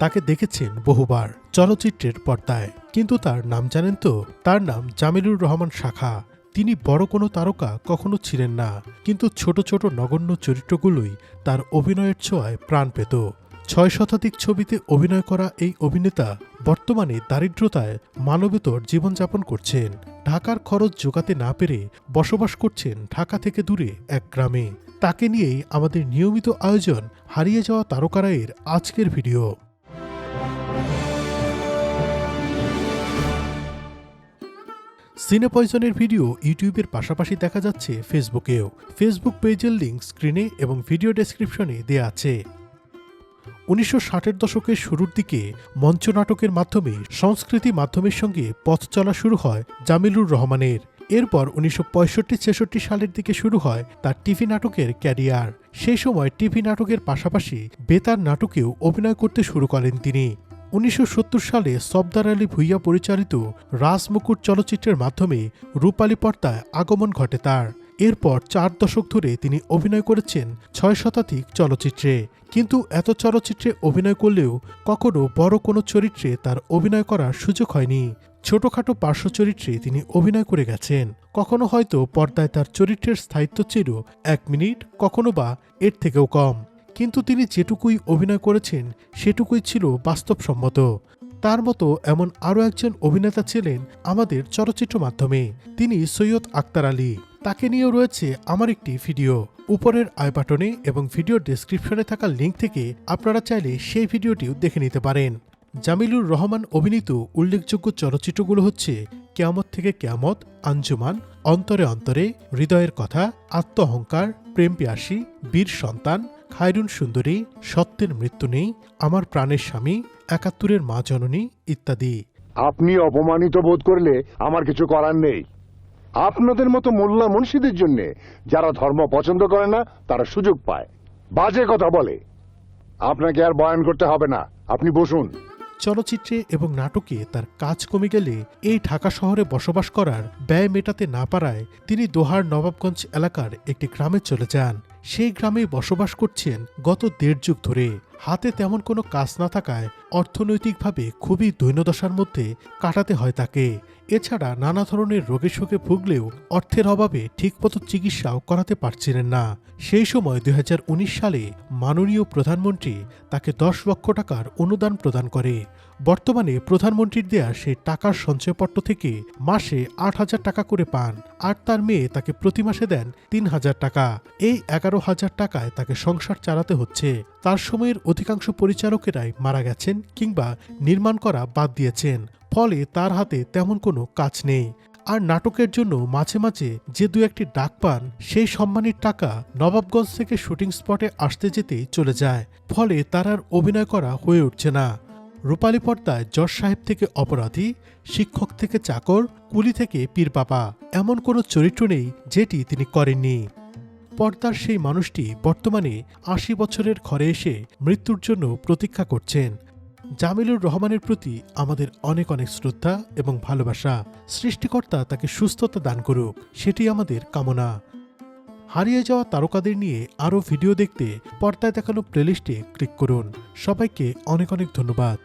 তাকে দেখেছেন বহুবার চলচ্চিত্রের পর্দায়। কিন্তু তার নাম জানেন তো? তার নাম জামিলুর রহমান শাখা। তিনি বড় কোনো তারকা কখনো ছিলেন না। কিন্তু ছোট ছোট নগণ্য চরিত্রগুলোই তার অভিনয়ের ছোঁয়ায় প্রাণ পেত। ছয় শতাধিক ছবিতে অভিনয় করা এই অভিনেতা বর্তমানে দারিদ্রতায় মানবেতর জীবনযাপন করছেন। ঢাকার খরচ জোগাতে না পেরে বসবাস করছেন ঢাকা থেকে দূরে এক গ্রামে। তাকে নিয়েই আমাদের নিয়মিত আয়োজন হারিয়ে যাওয়া তারকারায়ের আজকের ভিডিও। সিনে পয়জনের ভিডিও ইউটিউবের পাশাপাশি দেখা যাচ্ছে ফেসবুকেও। ফেসবুক পেজের লিঙ্ক স্ক্রিনে এবং ভিডিও ডেসক্রিপশনে দেয়া আছে। উনিশশো ষাটের দশকের শুরুর দিকে মঞ্চ নাটকের মাধ্যমে সংস্কৃতি মাধ্যমের সঙ্গে পথ চলা শুরু হয় জামিলুর রহমানের। এরপর উনিশশো পঁয়ষট্টি ছেষট্টি সালের দিকে শুরু হয় তার টিভি নাটকের ক্যারিয়ার। সেই সময় টিভি নাটকের পাশাপাশি বেতার নাটকেও অভিনয় করতে শুরু করেন তিনি। উনিশশো সত্তর সালে সবদার আলী ভুইয়া পরিচালিত রাজমুকুট চলচ্চিত্রের মাধ্যমে রূপালী পর্দায় আগমন ঘটে তার। এরপর চার দশক ধরে তিনি অভিনয় করেছেন ছয় শতাধিক চলচ্চিত্রে। কিন্তু এত চলচ্চিত্রে অভিনয় করলেও কখনো বড় কোনো চরিত্রে তার অভিনয় করার সুযোগ হয়নি। ছোটখাটো পার্শ্ব চরিত্রে তিনি অভিনয় করে গেছেন। কখনো হয়তো পর্দায় তার চরিত্রের স্থায়িত্ব ছিল এক মিনিট, কখনো বা এর থেকেও কম। কিন্তু তিনি যেটুকুই অভিনয় করেছেন, সেটুকুই ছিল বাস্তবসম্মত। তার মতো এমন আরও একজন অভিনেতা ছিলেন আমাদের চলচ্চিত্র মাধ্যমে। তিনি সৈয়দ আক্তার আলী। তাকে নিয়েও রয়েছে আমার একটি ভিডিও। উপরের আই বাটনে এবং ভিডিও ডেসক্রিপশনে থাকা লিঙ্ক থেকে আপনারা চাইলে সেই ভিডিওটিও দেখে নিতে পারেন। জামিলুর রহমান অভিনীত উল্লেখযোগ্য চলচ্চিত্রগুলো হচ্ছে কেয়ামত থেকে কেয়ামত, আঞ্জুমান, অন্তরে অন্তরে, হৃদয়ের কথা, আত্মহংকার, প্রেম পিয়াসী, বীর সন্তান, খায়রুন সুন্দরী, সত্যের মৃত্যু নেই, আমার প্রাণের স্বামী, একাত্তরের মা জননী ইত্যাদি। আপনি অপমানিত বোধ করলে আমার কিছু করার নেই। আপনাদের মতো মোল্লা মুন্সিদের জন্য যারা ধর্ম পছন্দ করে না, তারা সুযোগ পায়। বাজে কথা বলে। আপনাকে আর বয়ান করতে হবে না। আপনি বসুন। চলচ্চিত্রে এবং নাটকে তার কাজ কমে গেলে এই ঢাকা শহরে বসবাস করার ব্যয় মেটাতে না পারায় তিনি দোহার নবাবগঞ্জ এলাকার একটি গ্রামে চলে যান। সেই গ্রামে বসবাস করছেন গত দেড় যুগ ধরে। হাতে তেমন কোনো কাজ না থাকায় অর্থনৈতিকভাবে খুবই দৈন্যদশার মধ্যে কাটাতে হয় তাকে। এছাড়া নানা ধরনের রোগে শোকে ভুগলেও অর্থের অভাবে ঠিকমতো চিকিৎসাও করাতে পারছিলেন না। সেই সময় দুই হাজার উনিশ সালে মাননীয় প্রধানমন্ত্রী তাকে দশ লক্ষ টাকার অনুদান প্রদান করে। বর্তমানে প্রধানমন্ত্রীর দেয়া সেই টাকার সঞ্চয়পত্র থেকে মাসে আট হাজার টাকা করে পান, আর তার মেয়ে তাকে প্রতি মাসে দেন তিন হাজার টাকা। এই এগারো হাজার টাকায় তাকে সংসার চালাতে হচ্ছে। তার সময়ের অধিকাংশ পরিচালকেরাই মারা গেছেন কিংবা নির্মাণ করা বাদ দিয়েছেন। ফলে তার হাতে তেমন কোনো কাজ নেই। আর নাটকের জন্য মাঝে মাঝে যে দু একটি ডাক পান, সেই সম্মানের টাকা নবাবগঞ্জ থেকে শুটিং স্পটে আসতে যেতেই চলে যায়। ফলে তার আর অভিনয় করা হয়ে উঠছে না। রূপালী পর্দায় জজ সাহেব থেকে অপরাধী, শিক্ষক থেকে চাকর, কুলি থেকে পীর বাবা, এমন কোনো চরিত্র নেই যেটি তিনি করেননি। পর্দার সেই মানুষটি বর্তমানে আশি বছরের ঘরে এসে মৃত্যুর জন্য প্রতীক্ষা করছেন। জামিলুর রহমানের প্রতি আমাদের অনেক অনেক শ্রদ্ধা এবং ভালোবাসা। সৃষ্টিকর্তা তাকে সুস্থতা দান করুক, সেটি আমাদের কামনা। হারিয়ে যাওয়া তারকাদের নিয়ে আরও ভিডিও দেখতে পর্দায় দেখানো প্লেলিস্টে ক্লিক করুন। সবাইকে অনেক অনেক ধন্যবাদ।